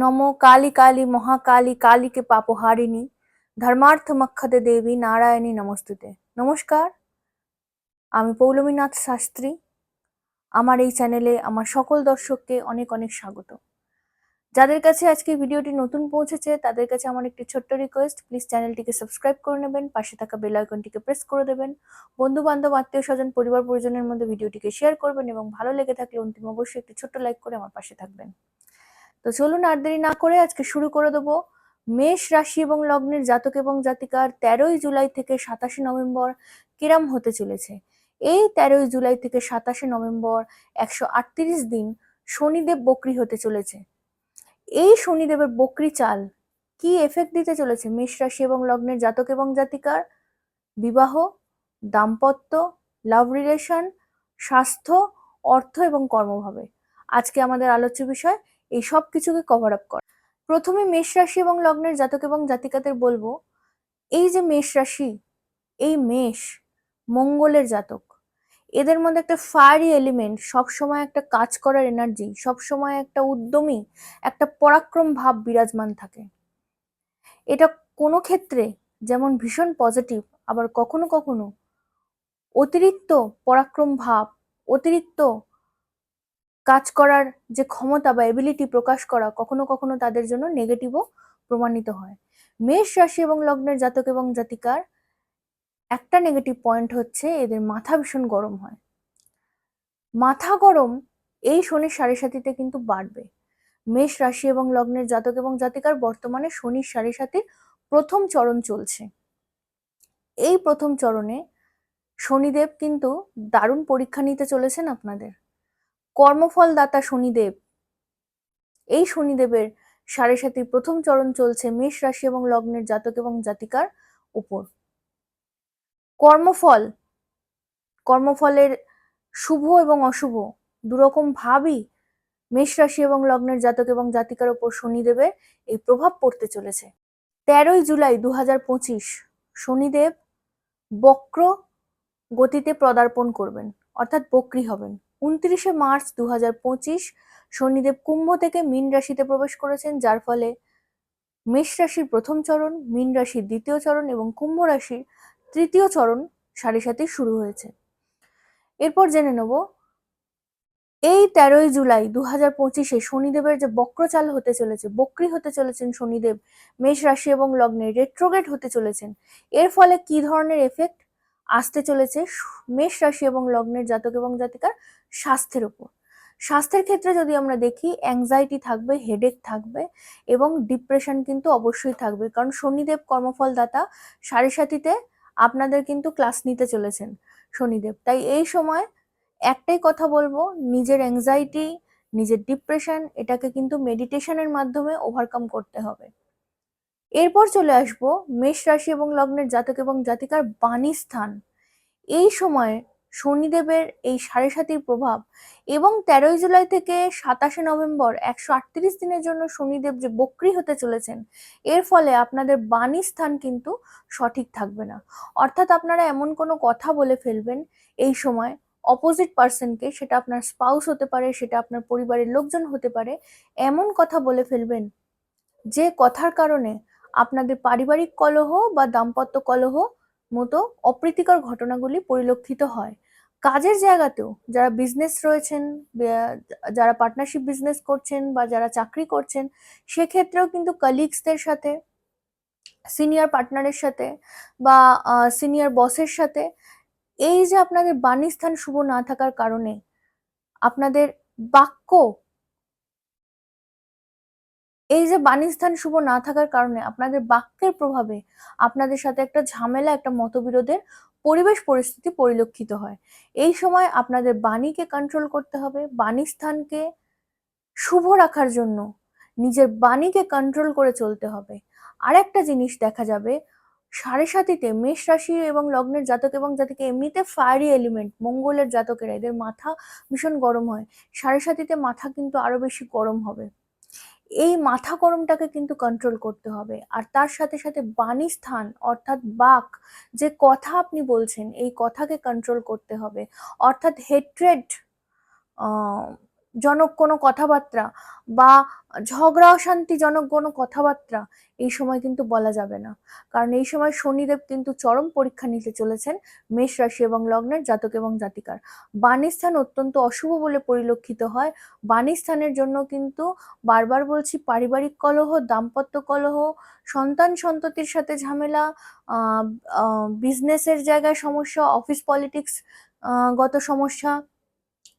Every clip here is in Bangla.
নমো কালী কালী মহাকালী কালীকে পাপহারিণী ধর্মার্থ মক্ষদে দেবী নারায়ণী নমস্তুতে নমস্কার আমি পৌলমীনাথ শাস্ত্রী। আমার এই চ্যানেলে আমার সকল দর্শককে অনেক অনেক স্বাগত। যাদের কাছে আজকে ভিডিওটি নতুন পৌঁছেছে, তাদের কাছে আমার একটি ছোট্ট রিকোয়েস্ট প্লিজ চ্যানেলটিকে সাবস্ক্রাইব করে নেবেন, পাশে থাকা বেল আইকনটিকে প্রেস করে দেবেন। বন্ধু বান্ধব আত্মীয় স্বজন, পরিবার, পরিজনের মধ্যে ভিডিওটিকে শেয়ার করবেন এবং ভালো লেগে থাকলে অন্তিম অবশ্যই একটি ছোট্ট লাইক করে আমার পাশে থাকবেন। তো চলুন আর দেরি না করে আজকে শুরু করে দেবো। মেষ রাশি এবং লগ্নের জাতক এবং জাতিকার তেরোই জুলাই থেকে সাতাশে নভেম্বর কিরাম হতে চলেছে? এই তেরোই জুলাই থেকে সাতাশে নভেম্বর একশো আটত্রিশ দিন শনিদেব বকরি হতে চলেছে। এই শনিদেবের বকরি চাল কি এফেক্ট দিতে চলেছে মেষ রাশি এবং লগ্নের জাতক এবং জাতিকার? বিবাহ, দাম্পত্য লাভ রিলেশন স্বাস্থ্য, অর্থ এবং কর্মভাবে। আজকে আমাদের আলোচ্য বিষয় এই সব কিছুকে কভার আপ করে। প্রথমে মেষ রাশি এবং লগ্নের জাতক এবং জাতিকাদের বলব, এই যে মেষ রাশি, এই মেষ মঙ্গলের জাতক, এদের মধ্যে একটা ফায়ারি এলিমেন্ট সবসময় একটা কাজ করার এনার্জি সবসময় একটা উদ্যমী, একটা পরাক্রম ভাব বিরাজমান থাকে। এটা কোনো ক্ষেত্রে যেমন ভীষণ পজিটিভ আবার কখনো কখনো অতিরিক্ত পরাক্রম ভাব, অতিরিক্ত কাজ করার যে ক্ষমতা বা এবিলিটি প্রকাশ করা কখনো কখনো তাদের জন্য নেগেটিভও প্রমাণিত হয়। মেষ রাশি এবং লগ্নের জাতক এবং জাতিকার একটা নেগেটিভ পয়েন্ট হচ্ছে এদের মাথা ভীষণ গরম হয়। মাথা গরম এই শনির সাড়ে সাথীতে কিন্তু বাড়বে। মেষ রাশি এবং লগ্নের জাতক এবং জাতিকার বর্তমানে শনির সাড়ে সাথীর প্রথম চরণ চলছে। এই প্রথম চরণে শনিদেব কিন্তু দারুণ পরীক্ষা নিতে চলেছেন আপনাদের। কর্মফল দাতা শনিদেব। এই শনিদেবের সাড়ে সাতির প্রথম চরণ চলছে মেষ রাশি এবং লগ্নের জাতক এবং জাতিকার উপর। কর্মফল, কর্মফলের শুভ এবং অশুভ দুরকম ভাবই মেষ রাশি এবং লগ্নের জাতক এবং জাতিকার উপর শনিদেবের এই প্রভাব পড়তে চলেছে। তেরোই জুলাই দু হাজার পঁচিশ, শনিদেব বক্র গতিতে পদার্পণ করবেন, অর্থাৎ বক্রি হবেন। উনত্রিশে মার্চ দু হাজার পঁচিশ শনিদেব কুম্ভ থেকে মীন রাশিতে প্রবেশ করেছেন, যার ফলে মেষ রাশির প্রথম চরণ, মীন রাশির দ্বিতীয় চরণ এবং কুম্ভ রাশির তৃতীয় চরণ সাড়ে সাথে শুরু হয়েছে। এরপর জেনে নেব, এই তেরোই জুলাই দু হাজার পঁচিশে শনিদেবের যে বক্রচাল হতে চলেছে, বক্রি হতে চলেছেন শনিদেব, মেষ রাশি এবং লগ্নে রেট্রোগেট হতে চলেছেন, এর ফলে কি ধরনের এফেক্ট আসতে চলেছে? মেষ রাশি এবং লগ্নের জাতক এবং জাতিকার স্বাস্থ্যের উপর। স্বাস্থ্যের ক্ষেত্রে যদি আমরা দেখি অ্যাংজাইটি থাকবে হেডেক থাকবে এবং ডিপ্রেশন কিন্তু অবশ্যই থাকবে। কারণ শনিদেব কর্মফল দাতা সাড়ে সাথীতে আপনাদের কিন্তু ক্লাস নিতে চলেছেন শনিদেব। তাই এই সময় একটাই কথা বলব, নিজের অ্যাংজাইটি নিজের ডিপ্রেশন এটাকে কিন্তু মেডিটেশনের মাধ্যমে ওভারকাম করতে হবে। এরপর চলে আসব, মেষ রাশি এবং লগ্নের জাতক এবং জাতিকার বাণী স্থান। এই সময় শনিদেবের এই সাড়ে সাতির প্রভাব এবং তেরোই জুলাই থেকে সাতাশে নভেম্বর একশো আটত্রিশ দিনের জন্য শনিদেব যে বক্রি হতে চলেছেন, এর ফলে আপনাদের বাণী স্থান কিন্তু সঠিক থাকবে না। অর্থাৎ আপনারা এমন কোনো কথা বলে ফেলবেন এই সময় অপোজিট পার্সনকে সেটা আপনার স্পাউস হতে পারে, সেটা আপনার পরিবারের লোকজন হতে পারে, এমন কথা বলে ফেলবেন যে কথার কারণে আপনাদের পারিবারিক কলহ বা দাম্পত্য কলহ মতো অপ্রীতিকর ঘটনাগুলি পরিলক্ষিত হয়। কাজের জায়গাতেও যারা বিজনেস রয়েছেন যারা পার্টনারশিপ বিজনেস করছেন বা যারা চাকরি করছেন, সেক্ষেত্রেও কিন্তু কালিগসদের সাথে সিনিয়র পার্টনারের সাথে বা সিনিয়র বসের সাথে এই যে আপনাদের বাণীস্থান শুভ না থাকার কারণে আপনাদের বাক্য এই যে বাণীস্থান শুভ না থাকার কারণে আপনাদের বাক্যের প্রভাবে আপনাদের সাথে একটা ঝামেলা, একটা মতবিরোধের পরিবেশ পরিস্থিতি পরিলক্ষিত হয়। এই সময় আপনাদের বাণীকে কন্ট্রোল করতে হবে বাণী স্থানকে শুভ রাখার জন্য নিজের বাণীকে কন্ট্রোল করে চলতে হবে। আর একটা জিনিস দেখা যাবে, সাড়ে সাতিতে মেষ রাশি এবং লগ্নের জাতক এবং জাতিকে এমনিতে ফায়ারি এলিমেন্ট মঙ্গলের জাতকেরা, এদের মাথা ভীষণ গরম হয়। সাড়ে সাতিতে মাথা কিন্তু আরও বেশি গরম হবে। এই মাথা গরমটাকে কিন্তু কন্ট্রোল করতে হবে। আর তার সাথে সাথে বাণী স্থান অর্থাৎ বাক, যে কথা আপনি বলছেন, এই কথাকে কন্ট্রোল করতে হবে। অর্থাৎ হেট্রেড জনক কোনো কথাবার্তা বা ঝগড়া অশান্তিজনক কোনো কথাবার্তা এই সময় কিন্তু বলা যাবে না। কারণ এই সময় শনিদেব কিন্তু চরম পরীক্ষা নিতে চলেছেন মেষ রাশি এবং লগ্নের জাতক এবং জাতিকার। বাণীস্থান অত্যন্ত অশুভ বলে পরিলক্ষিত হয়। বাণীস্থানের জন্য কিন্তু বারবার বলছি পারিবারিক কলহ, দাম্পত্য কলহ, সন্তান সন্ততির সাথে ঝামেলা বিজনেসের জায়গায় সমস্যা অফিস পলিটিক্স গত সমস্যা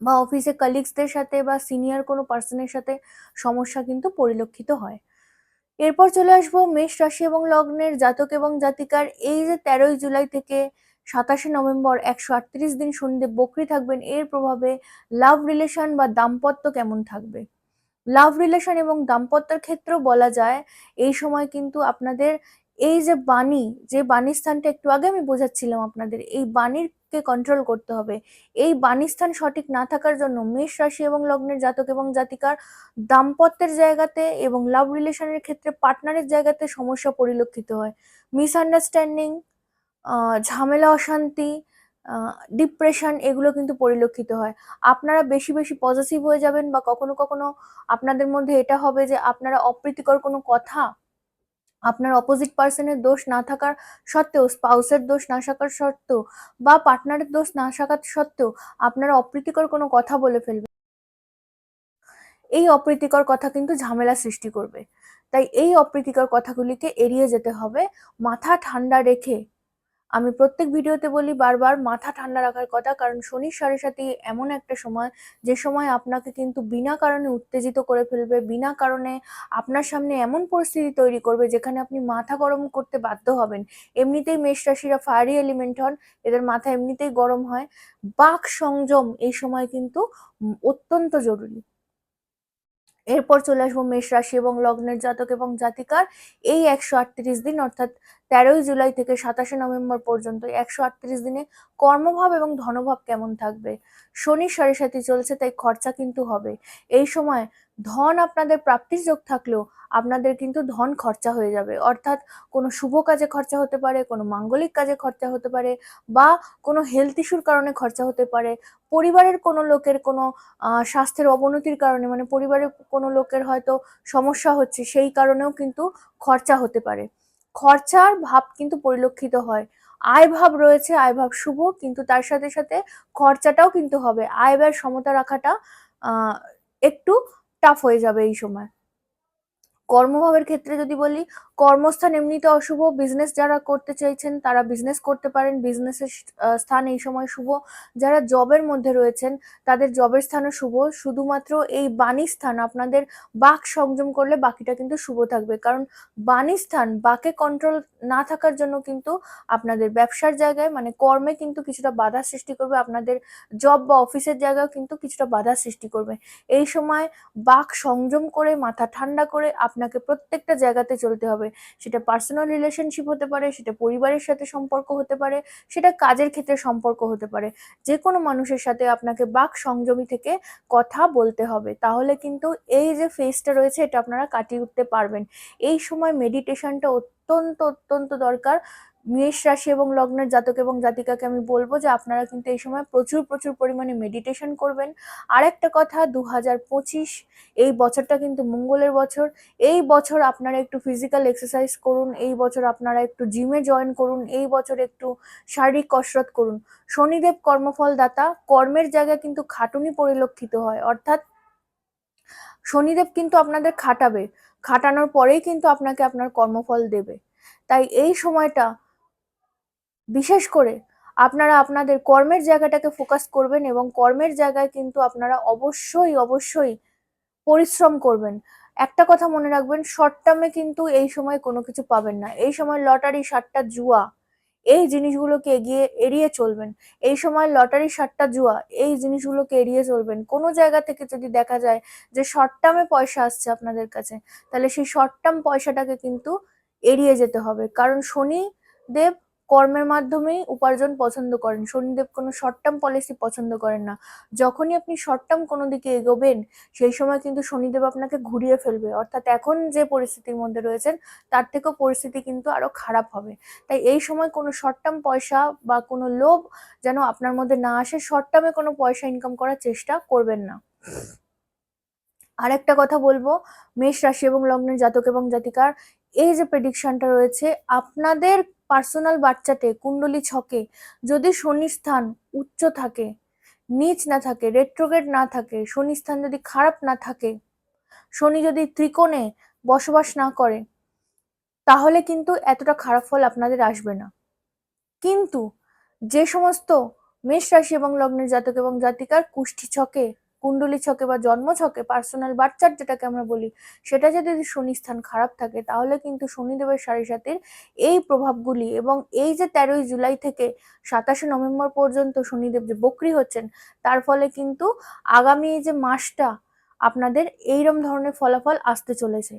বা অফিসে কালিগসদের সাথে বা সিনিয়র কোনো পার্সনের সাথে সমস্যা কিন্তু পরিলক্ষিত হয়। এরপর চলে আসব মেষ রাশি এবং লগ্নের জাতক এবং জাতিকার। এই যে তেরোই জুলাই থেকে সাতাশে নভেম্বর একশো আটত্রিশ দিন শনিদেব বকরি থাকবেন। এর প্রভাবে লাভ রিলেশন বা দাম্পত্য কেমন থাকবে? লাভ রিলেশন এবং দাম্পত্যের ক্ষেত্রেও বলা যায়, এই সময় কিন্তু আপনাদের এই যে বাণী যে বাণী স্থানটা একটু আগে আমি বোঝাচ্ছিলাম আপনাদের, এই বাণীরকে কন্ট্রোল করতে হবে। এই বাণীস্থান সঠিক না থাকার জন্য মেষ রাশি এবং লগ্নের জাতক এবং জাতিকার দাম্পত্যের জায়গাতে এবং লাভ রিলেশনের ক্ষেত্রে পার্টনারের জায়গাতে সমস্যা পরিলক্ষিত হয়। মিসআন্ডারস্ট্যান্ডিং ঝামেলা অশান্তি ডিপ্রেশন এগুলো কিন্তু পরিলক্ষিত হয়। আপনারা বেশি বেশি পজিটিভ হয়ে যাবেন বা কখনো কখনো আপনাদের মধ্যে এটা হবে যে আপনারা অপ্রীতিকর কোনো কথা আপনার অপোজিট পার্সনের দোষ না থাকার সত্ত্বেও স্পাউসের দোষ না থাকার সত্ত্বেও বা পার্টনারের দোষ না থাকার সত্ত্বেও আপনারা অপ্রীতিকর কোনো কথা বলে ফেলবে এই অপ্রীতিকর কথা কিন্তু ঝামেলা সৃষ্টি করবে। তাই এই অপ্রীতিকর কথাগুলিকে এড়িয়ে যেতে হবে। মাথা ঠান্ডা রেখে আমি প্রত্যেক ভিডিওতে বলি বারবার মাথা ঠান্ডা রাখার কথা, কারণ শনির সাড়ে সাথে এমন একটা সময়, যে সময় আপনাকে কিন্তু বিনা কারণে উত্তেজিত করে ফেলবে, বিনা কারণে আপনার সামনে এমন পরিস্থিতি তৈরি করবে, যেখানে আপনি মাথা গরম করতে বাধ্য হবেন। এমনিতেই মেষ রাশিরা ফায়ারি এলিমেন্ট হন, এদের মাথা এমনিতেই গরম হয়। বাক সংযম এই সময় কিন্তু অত্যন্ত জরুরি। এরপর চলে আসব মেষ রাশি এবং লগ্নের জাতক এবং জাতিকার। এই একশো আটত্রিশ দিন, অর্থাৎ তেরোই জুলাই থেকে সাতাশে নভেম্বর পর্যন্ত একশো আটত্রিশ দিনে কর্মভাব এবং ধনভাব কেমন থাকবে? শনির সাড়ে সাথে চলছে, তাই খরচা কিন্তু হবে। এই সময় ধন আপনাদের প্রাপ্তির যোগ থাকলেও আপনাদের কিন্তু ধন খরচা হয়ে যাবে। অর্থাৎ কোনো শুভ কাজে খরচা হতে পারে, কোনো মাঙ্গলিক কাজে খরচা হতে পারে বা কোনো হেলথ ইস্যুর কারণে খরচা হতে পারে। পরিবারের কোনো লোকের কোনো স্বাস্থ্যের অবনতির কারণে মানে পরিবারের কোনো লোকের হয়তো সমস্যা হচ্ছে, সেই কারণেও কিন্তু খরচা হতে পারে। খরচার ভাব কিন্তু পরিলক্ষিত হয়। আয় ভাব রয়েছে, আয় ভাব শুভ, কিন্তু তার সাথে সাথে খরচাটাও কিন্তু হবে। আয় ব্যয় সমতা রাখাটা একটু টাফ হয়ে যাবে এই সময়। কর্মভাবের ক্ষেত্রে যদি বলি কর্মস্থান এমনিতে অশুভ বিজনেস যারা করতে চাইছেন তারা বিজনেস করতে পারেন বিজনেসের স্থান এই সময় শুভ। যারা জবের মধ্যে রয়েছেন, তাদের জবের স্থানও শুভ। শুধুমাত্র এই বাণী স্থান আপনাদের বাক সংযম করলে বাকিটা কিন্তু শুভ থাকবে। কারণ বাণী স্থান, বাকে কন্ট্রোল না থাকার জন্য কিন্তু আপনাদের ব্যবসার জায়গায় মানে কর্মে কিন্তু কিছুটা বাধা সৃষ্টি করবে। আপনাদের জব বা অফিসের জায়গায় কিন্তু কিছুটা বাধা সৃষ্টি করবে। এই সময় বাক সংযম করে, মাথা ঠান্ডা করে আপনাকে প্রত্যেকটা জায়গাতে চলতে হবে। সেটা পার্সোনাল রিলেশনশিপ হতে পারে, সেটা পরিবারের সাথে সম্পর্ক হতে পারে, সেটা কাজের ক্ষেত্রে সম্পর্ক হতে পারে। যে কোনো মানুষের সাথে আপনাকে বাক সংযমী থেকে কথা বলতে হবে। তাহলে কিন্তু এই যে ফেসটা রয়েছে, এটা আপনারা কাটিয়ে উঠতে পারবেন। এই সময় মেডিটেশনটা অত্যন্ত অত্যন্ত দরকার। মেষ রাশি এবং লগ্নের জাতক এবং জাতিকাকে আমি বলব যে আপনারা কিন্তু এই সময় প্রচুর প্রচুর পরিমাণে মেডিটেশন করবেন। আর একটা কথা দু পঁচিশ, এই বছরটা কিন্তু মঙ্গলের বছর। এই বছর আপনারা একটু ফিজিক্যাল এক্সারসাইজ করুন, এই বছর আপনারা একটু জিমে জয়েন করুন, এই বছর একটু শারীরিক কসরত করুন। শনিদেব কর্মফল দাতা কর্মের জায়গায় কিন্তু খাটুনি পরিলক্ষিত হয়। অর্থাৎ শনিদেব কিন্তু আপনাদের খাটাবে। খাটানোর পরেই কিন্তু আপনাকে আপনার কর্মফল দেবে। তাই এই সময়টা বিশেষ করে আপনারা আপনাদের কর্মের জায়গাটাকে ফোকাস করবেন এবং কর্মের জায়গায় কিন্তু আপনারা অবশ্যই অবশ্যই পরিশ্রম করবেন। একটা কথা মনে রাখবেন শর্ট টার্মে কিন্তু এই সময় কোনো কিছু পাবেন না। এই সময় লটারি সাতটা জুয়া, এই জিনিসগুলোকে এগিয়ে, এড়িয়ে চলবেন। এই সময় লটারি সাতটা জুয়া, এই জিনিসগুলোকে এড়িয়ে চলবেন। কোনো জায়গা থেকে যদি দেখা যায় যে শর্ট টার্মে পয়সা আসছে আপনাদের কাছে, তাহলে সেই শর্ট টার্ম পয়সাটাকে কিন্তু এড়িয়ে যেতে হবে। কারণ শনি দেব কর্মের মাধ্যমেই উপার্জন পছন্দ করেন। শনিদেব কোনো শর্ট টার্ম পলিসি পছন্দ করেন না। যখনই আপনি শর্ট টার্ম কোনো দিকে এগোবেন, সেই সময় কিন্তু শনিদেব আপনাকে ঘুরিয়ে ফেলবে। অর্থাৎ এখন যে পরিস্থিতির মধ্যে রয়েছেন, তার থেকেও পরিস্থিতি কিন্তু আরও খারাপ হবে। তাই এই সময় কোনো শর্ট টার্ম পয়সা বা কোনো লোভ যেন আপনার মধ্যে না আসে শর্ট টার্মে কোনো পয়সা ইনকাম করার চেষ্টা করবেন না। আর একটা কথা বলব, মেষ রাশি এবং লগ্নের জাতক এবং জাতিকার এই যে প্রেডিকশনটা রয়েছে, আপনাদের পার্সোনাল বাচ্চাতে কুণ্ডলী ছকে যদি শনি স্থান উচ্চ থাকে, নিচ না থাকে রেট্রোগেট না থাকে, শনি স্থান যদি খারাপ না থাকে, শনি যদি ত্রিকোণে বসবাস না করে, তাহলে কিন্তু এতটা খারাপ ফল আপনাদের আসবে না। কিন্তু যে সমস্ত মেষ রাশি এবং লগ্নের জাতক এবং জাতিকার কুষ্ঠি ছকে কুণ্ডলী ছকে বা জন্ম ছকে পার্সোনাল বাচ্চার যেটাকে আমরা বলি, সেটা যদি শনি স্থান খারাপ থাকে, তাহলে কিন্তু শনিদেবের সাড়ে সাতির এই প্রভাবগুলি এবং এই যে তেরোই জুলাই থেকে সাতাশে নভেম্বর পর্যন্ত শনিদেব যে বকরি হচ্ছেন, তার ফলে কিন্তু আগামী যে মাসটা আপনাদের এইরম ধরনের ফলাফল আসতে চলেছে।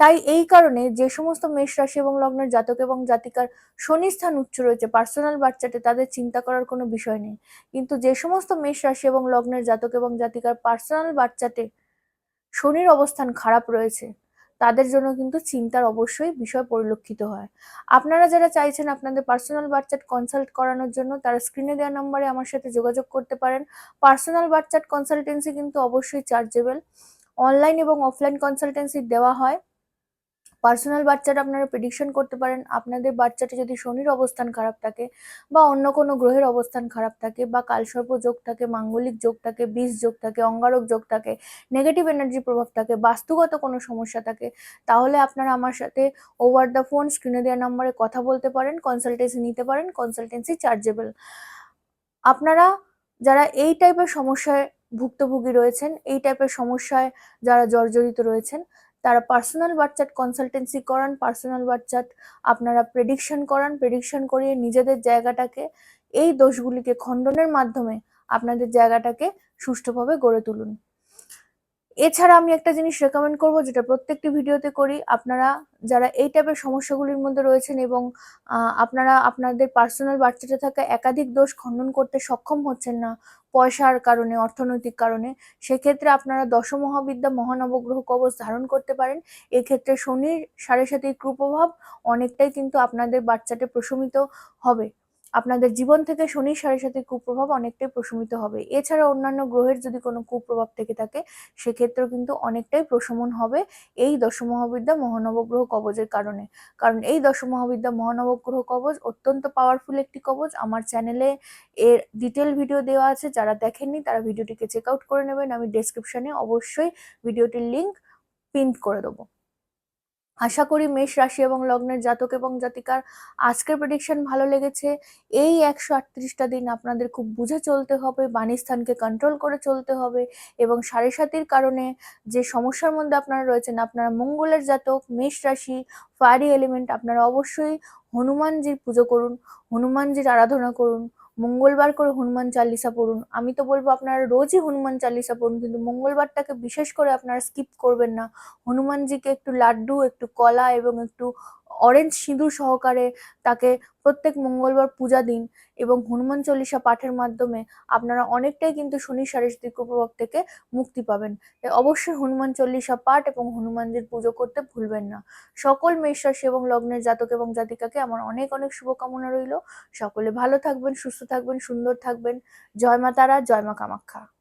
তাই এই কারণে যে সমস্ত মেষ রাশি এবং লগ্নের জাতক এবং জাতিকার শনি স্থান উচ্চ রয়েছে পার্সোনাল বাচ্চাতে তাদের চিন্তা করার কোনো বিষয় নেই। কিন্তু যে সমস্ত মেষ রাশি এবং লগ্নের জাতক এবং জাতিকার পার্সোনাল বাচ্চাতে শনির অবস্থান খারাপ রয়েছে, তাদের জন্য কিন্তু চিন্তার অবশ্যই বিষয় পরিলক্ষিত হয়। আপনারা যারা চাইছেন আপনাদের পার্সোনাল বাচ্চাট কনসাল্ট করানোর জন্য, তারা স্ক্রিনে দেওয়া নম্বরে আমার সাথে যোগাযোগ করতে পারেন। পার্সোনাল বাচ্চাট কনসালটেন্সি কিন্তু অবশ্যই চার্জেবল অনলাইন এবং অফলাইন কনসালটেন্সি দেওয়া হয়। পার্সোনাল বাচ্চাটা আপনারা প্রেডিকশন করতে পারেন। আপনাদের বাচ্চাটা যদি শনির অবস্থান খারাপ থাকে বা অন্য কোনো গ্রহের অবস্থান খারাপ থাকে বা কালসর্প যোগ থাকে, মাঙ্গলিক যোগ থাকে বিষ যোগ থাকে, অঙ্গারক যোগ থাকে নেগেটিভ এনার্জি প্রভাব থাকে, বাস্তুগত কোনো সমস্যা থাকে, তাহলে আপনারা আমার সাথে ওভার দ্য ফোন স্ক্রিনে দেওয়া নম্বরে কথা বলতে পারেন কনসালটেন্সি নিতে পারেন কনসালটেন্সি চার্জেবল আপনারা যারা এই টাইপের সমস্যায় ভুক্তভোগী রয়েছেন, এই টাইপের সমস্যায় যারা জর্জরিত রয়েছেন তারা পার্সোনাল বাচ্চাট কনসালটেন্সি করান পার্সোনাল বাচ্চাট আপনারা প্রেডিকশন করান প্রেডিকশন করিয়ে নিজেদের জায়গাটাকে, এই দোষগুলিকে খণ্ডনের মাধ্যমে আপনাদের জায়গাটাকে সুষ্ঠুভাবে গড়ে তুলুন। এছাড়া আমি একটা জিনিস রেকমেন্ড করব, যেটা প্রত্যেকটি ভিডিওতে করি, আপনারা যারা এই টাইপের সমস্যাগুলির মধ্যে রয়েছেন এবং আপনারা আপনাদের পার্সোনাল বাচ্চাটা থাকা একাধিক দোষ খণ্ডন করতে সক্ষম হচ্ছেন না পয়সার কারণে, অর্থনৈতিক কারণে, সেক্ষেত্রে আপনারা দশম মহাবিদ্যা মহানবগ্রহ কবচ ধারণ করতে পারেন। এক্ষেত্রে শনির সাড়ে সাথে কুপ্রভাব অনেকটাই কিন্তু আপনাদের বাচ্চাটা প্রশমিত হবে। আপনাদের জীবন থেকে শনি সাড়ে সাথে কুপ্রভাব অনেকটাই প্রশমিত হবে। এছাড়া অন্যান্য গ্রহের যদি কোনো কুপ্রভাব থেকে থাকে, সেক্ষেত্রেও কিন্তু অনেকটাই প্রশমন হবে এই দশমহাবিদ্যা মহানবগ্রহ কবজের কারণে। কারণ এই দশমহাবিদ্যা মহানবগ্রহ কবজ অত্যন্ত পাওয়ারফুল একটি কবজ। আমার চ্যানেলে এর ডিটেল ভিডিও দেওয়া আছে, যারা দেখেননি তারা ভিডিওটিকে চেক আউট করে নেবেন। আমি ডেসক্রিপশনে অবশ্যই ভিডিওটির লিঙ্ক পিন করে দেবো। আশা করি মেষ রাশি এবং লগ্নের জাতক এবং জাতিকার আজকের প্রেডিকশন ভালো লেগেছে। এই একশো আটত্রিশটা দিন আপনাদের খুব বুঝে চলতে হবে, বাণীস্থানকে কন্ট্রোল করে চলতে হবে এবং সাড়ে সাতির কারণে যে সমস্যার মধ্যে আপনারা রয়েছেন, আপনারা মঙ্গলের জাতক, মেষ রাশি ফায়ারি এলিমেন্ট আপনারা অবশ্যই হনুমানজির পুজো করুন, হনুমানজির আরাধনা করুন মঙ্গলবার করে হনুমান চালিসা পড়ুন। আমি তো বলব আপনারা রোজই হনুমান চালিসা পড়ুন, কিন্তু মঙ্গলবারটাকে বিশেষ করে আপনারা স্কিপ করবেন না। হনুমানজিকে একটু লাড্ডু, একটু কলা এবং একটু অরেঞ্জ সিঁদুর সহকারে তাকে প্রত্যেক মঙ্গলবার পূজা দিন এবং হনুমান চল্লিশা পাঠের মাধ্যমে আপনারা অনেকটাই কিন্তু শনি সারিস্তিক প্রভাব থেকে মুক্তি পাবেন। অবশ্যই হনুমান চল্লিশা পাঠ এবং হনুমানজির পুজো করতে ভুলবেন না। সকল মেষরাশি এবং লগ্নের জাতক এবং জাতিকাকে আমার অনেক অনেক শুভকামনা রইল। সকলে ভালো থাকবেন, সুস্থ থাকবেন, সুন্দর থাকবেন। জয় মা তারা, জয় মা কামাখ্যা।